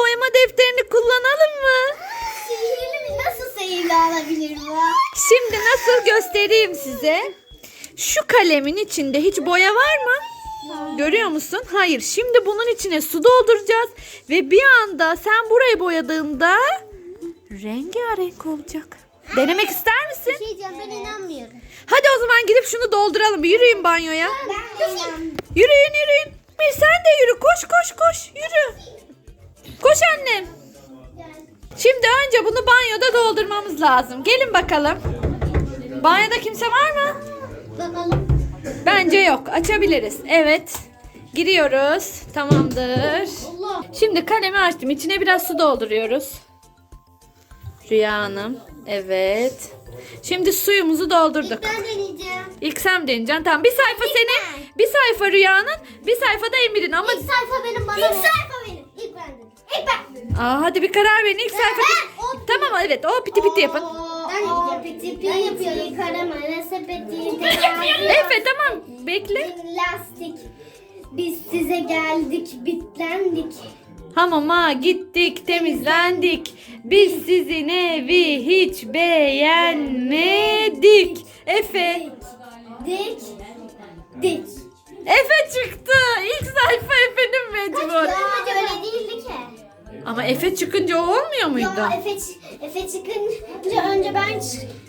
boyama defterini kullanalım mı? Sihirli mi? Nasıl sihirli olabilir bu? Şimdi nasıl göstereyim size? Şu kalemin içinde hiç boya var mı? Görüyor musun? Hayır. Şimdi bunun içine su dolduracağız ve bir anda sen burayı boyadığında rengarenk olacak. Denemek ister misin? Bir şey diyeceğim ben inanmıyorum. Hadi o zaman gidip şunu dolduralım. Yürüyün banyoya. Ben de inanmıyorum. Yürüyün yürüyün. Bir sen de yürü. Koş koş koş. Yürü. Koş annem. Şimdi önce bunu banyoda doldurmamız lazım. Gelin bakalım. Banyoda kimse var mı? Bakalım. Bence yok. Açabiliriz. Evet. Giriyoruz. Tamamdır. Şimdi kalemi açtım. İçine biraz su dolduruyoruz. Rüya Hanım. Evet. Şimdi suyumuzu doldurduk. Ben deneyeceğim. İlk sen deneyeceksin. Tamam. Bir sayfa senin, bir sayfa Rüya'nın, bir sayfa da Emir'in. Ama İlk sayfa benim bana. İlk sayfa. İlk İlk ben. Aa, hadi bir karar verin. İlk sayfa. Tamam evet. O piti piti yapın. Ben diyeceğim. Ben yapıyorum. Karamele sepeti. Efe tamam. Bekle. Lastik. Biz size geldik, bitlendik. Hamama gittik, temizlendik. Biz sizin evi hiç beğenmedik. Efe. Ama Efe çıkınca o olmuyor muydu? Ya Efe, Efe çıkınca önce ben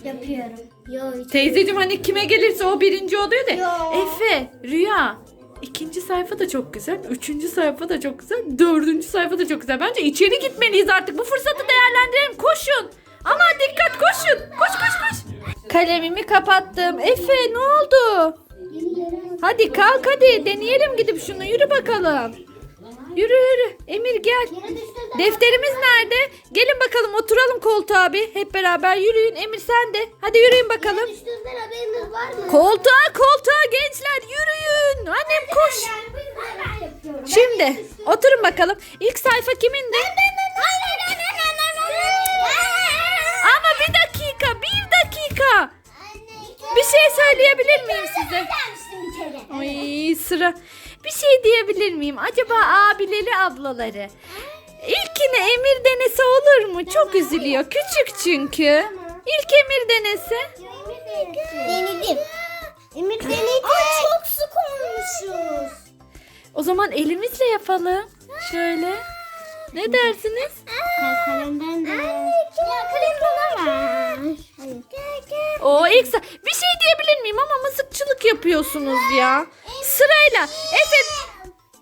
yapıyorum. Yo. Teyzeciğim hani kime gelirse o birinci oluyor da. Yo. Efe, Rüya. İkinci sayfa da çok güzel. Üçüncü sayfa da çok güzel. Dördüncü sayfa da çok güzel. Bence içeri gitmeliyiz artık. Bu fırsatı değerlendirelim. Koşun. Ama dikkat koşun. Koş koş koş. Kalemimi kapattım. Efe ne oldu? Hadi kalk hadi. Deneyelim gidip şunu. Yürü bakalım. Yürü yürü. Emir gel. Defterimiz nerede? Gelin bakalım oturalım koltuğa bir. Hep beraber yürüyün. Emir sen de. Hadi yürüyün bakalım. Koltuğa koltuğa gençler yürüyün. Annem koş. Şimdi oturun bakalım. İlk sayfa kimindi? Ama bir dakika bir dakika. Bir şey söyleyebilir miyim size? Ay sıra. Bir şey diyebilir miyim? Acaba abileri ablaları? İlkini Emir denese olur mu? Çok üzülüyor. Küçük çünkü. İlk Emir denese. Denedim. Emir denedi. çok sık olmuşuz. O zaman elimizle yapalım. Şöyle. Ne dersiniz? Kalemden de. Ya kalem bana ver. Hayır. O ilk sa- Bir şey diyebilir miyim ama mızıkçılık yapıyorsunuz ya. Sırayla. Efe.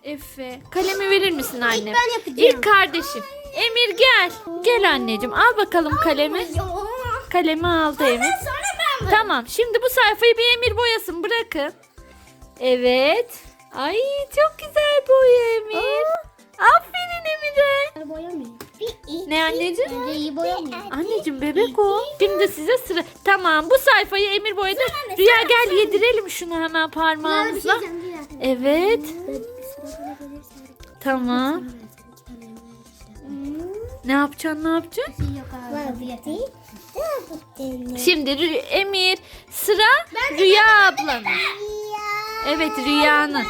Efe. Kalemi verir misin annem? ben yapacağım. İlk kardeşim. Emir gel. Gel anneciğim. Al bakalım kalemi. Kalemi aldı Emir. Tamam. Şimdi bu sayfayı bir Emir boyasın. Bırakın. Evet. Ay çok güzel boya Emir. Ne anneciğim? Bence iyi boyamıyor. Anneciğim bebek o. Şimdi size sıra. Tamam bu sayfayı Emir boyadı. Rüya gel yedirelim şunu hemen parmağımızla. Evet. Tamam. Ne yapacaksın ne yapacaksın? Şimdi Rü- Emir sıra Rüya ablanın. Evet Rüya'nın.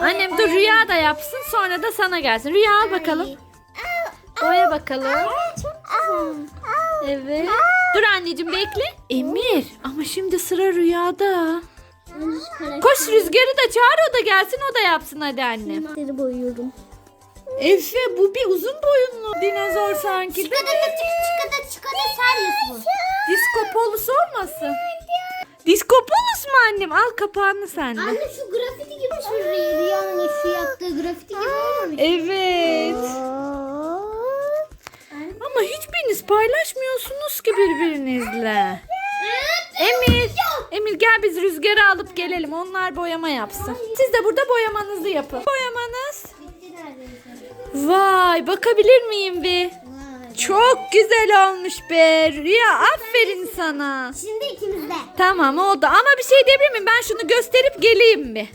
Annem dur Rüya da yapsın sonra da sana gelsin. Rüya al bakalım. Boya bakalım. Evet. Dur anneciğim bekle. Emir ama şimdi sıra Rüya'da. Koş Rüzgar'ı da çağır o da gelsin o da yapsın hadi annem. Seni boyuyorum. Efe bu bir uzun boyunlu dinozor sanki. Çıkada çıkada çıkada Saryus bu. Diskopolus olmasın? Diskopolus mu annem? Al kapağını sen de. Anne şu grafiti gibi şu Rüyanın şu yaptığı grafiti gibi olmamış. Evet. Ama hiçbiriniz paylaşmıyorsunuz ki birbirinizle. Emir, Emir gel biz rüzgarı alıp gelelim. Onlar boyama yapsın. Siz de burada boyamanızı yapın. Boyamanız. Vay bakabilir miyim bir? Çok güzel olmuş be. Rüya aferin sana. Şimdi ikimiz de. Tamam oldu ama bir şey diyebilir miyim? Ben şunu gösterip geleyim mi?